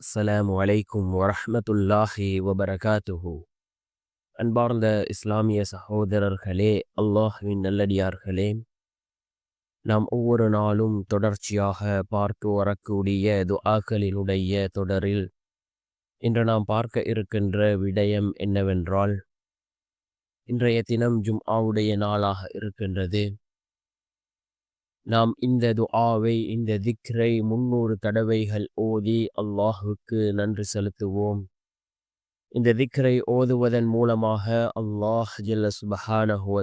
அஸ்லாம் வலைக்கும் வரஹ்மத்துல்லாஹி வபரகாத்துஹு. அன்பார்ந்த இஸ்லாமிய சகோதரர்களே அல்லாஹ்வின் நல்லடியார்களே நாம் ஒவ்வொரு நாளும் தொடர்ச்சியாக பார்த்து வரக்கூடிய துஆக்களினுடைய தொடரில் இன்று நாம் பார்க்க இருக்கின்ற விடயம் என்னவென்றால் இன்றைய தினம் ஜும்ஆவுடைய நாளாக இருக்கின்றது. நாம் இந்த துஆவை இந்த திக்ரை முன்னூறு தடவைகள் ஓதி அல்லாஹுக்கு நன்றி செலுத்துவோம். இந்த திக்ரை ஓதுவதன் மூலமாக அல்லாஹ் ஜல்ல சுபஹானஹு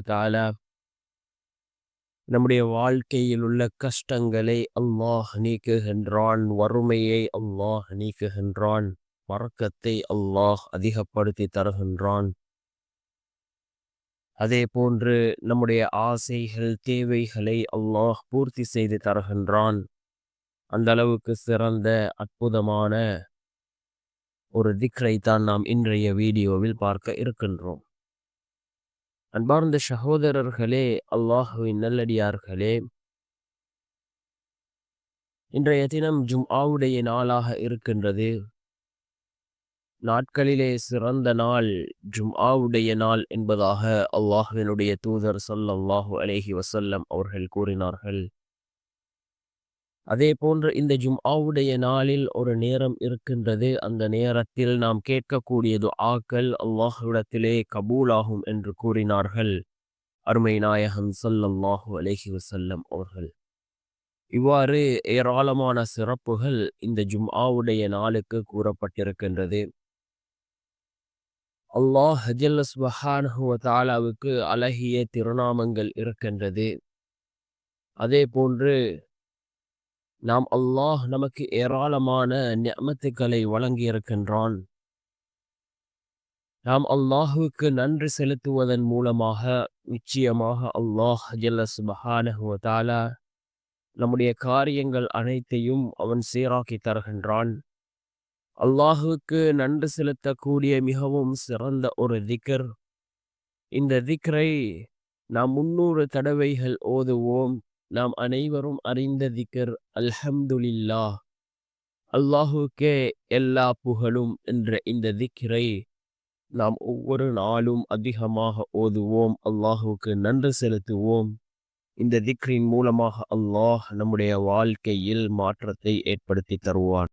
நம்முடைய வாழ்க்கையில் உள்ள கஷ்டங்களை அல்லாஹ் நீக்குகின்றான் வறுமையை அல்லாஹ் நீக்குகின்றான் மறக்கத்தை அல்லாஹ் அதிகப்படுத்தி தருகின்றான். அதே போன்று நம்முடைய ஆசைகள் தேவைகளை அல்லாஹ் பூர்த்தி செய்து தருகின்றான். அந்த அளவுக்கு சிறந்த அற்புதமான ஒரு திக்ரை தான் நாம் இன்றைய வீடியோவில் பார்க்க இருக்கின்றோம். அன்பார்ந்த சகோதரர்களே அல்லாஹுவின் நல்லடியார்களே இன்றைய தினம் ஜும் ஆவுடைய நாளாக இருக்கின்றது. நாட்களிலே சிறந்த நாள் ஜும்ஆவுடைய நாள் என்பதாக அல்லாஹுவினுடைய தூதர் ஸல்லல்லாஹு அலேஹி வசல்லம் அவர்கள் கூறினார்கள். அதே போன்று இந்த ஜும்ஆவுடைய நாளில் ஒரு நேரம் இருக்கின்றது. அந்த நேரத்தில் நாம் கேட்கக்கூடிய துஆக்கள் அல்லாஹுவிடத்திலே கபூலாகும் என்று கூறினார்கள். அருமை நாயகம் ஸல்லல்லாஹு அலேஹி வசல்லம் அவர்கள். இவ்வாறு ஏராளமான சிறப்புகள் இந்த ஜும்ஆவுடைய நாளுக்கு கூறப்பட்டிருக்கின்றது. அல்லாஹ் ஹஜல்லஸ் சுபஹானஹு அழகிய திருநாமங்கள் இருக்கின்றது. அதே போன்று நாம் அல்லாஹ் நமக்கு ஏராளமான நியமத்துக்களை வழங்கி இருக்கின்றான் நாம் அல்லாஹுக்கு நன்றி செலுத்துவதன் மூலமாக நிச்சயமாக அல்லாஹ் ஜல்ல சுபஹானஹு நம்முடைய காரியங்கள் அனைத்தையும் அவன் சீராக்கி தருகின்றான். அல்லாஹுக்கு நன்றி செலுத்தக்கூடிய மிகவும் சிறந்த ஒரு திக்ர். இந்த திக்ரை நாம் முன்னூறு தடவைகள் ஓதுவோம். நாம் அனைவரும் அறிந்த திக்ர் அல்ஹம்துலில்லா அல்லாஹுக்கே எல்லா புகழும் என்ற இந்த திக்ரை நாம் ஒவ்வொரு நாளும் அதிகமாக ஓதுவோம். அல்லாஹுக்கு நன்றி செலுத்துவோம். இந்த திக்ரின் மூலமாக அல்லாஹ் நம்முடைய வாழ்க்கையில் மாற்றத்தை ஏற்படுத்தி தருவான்.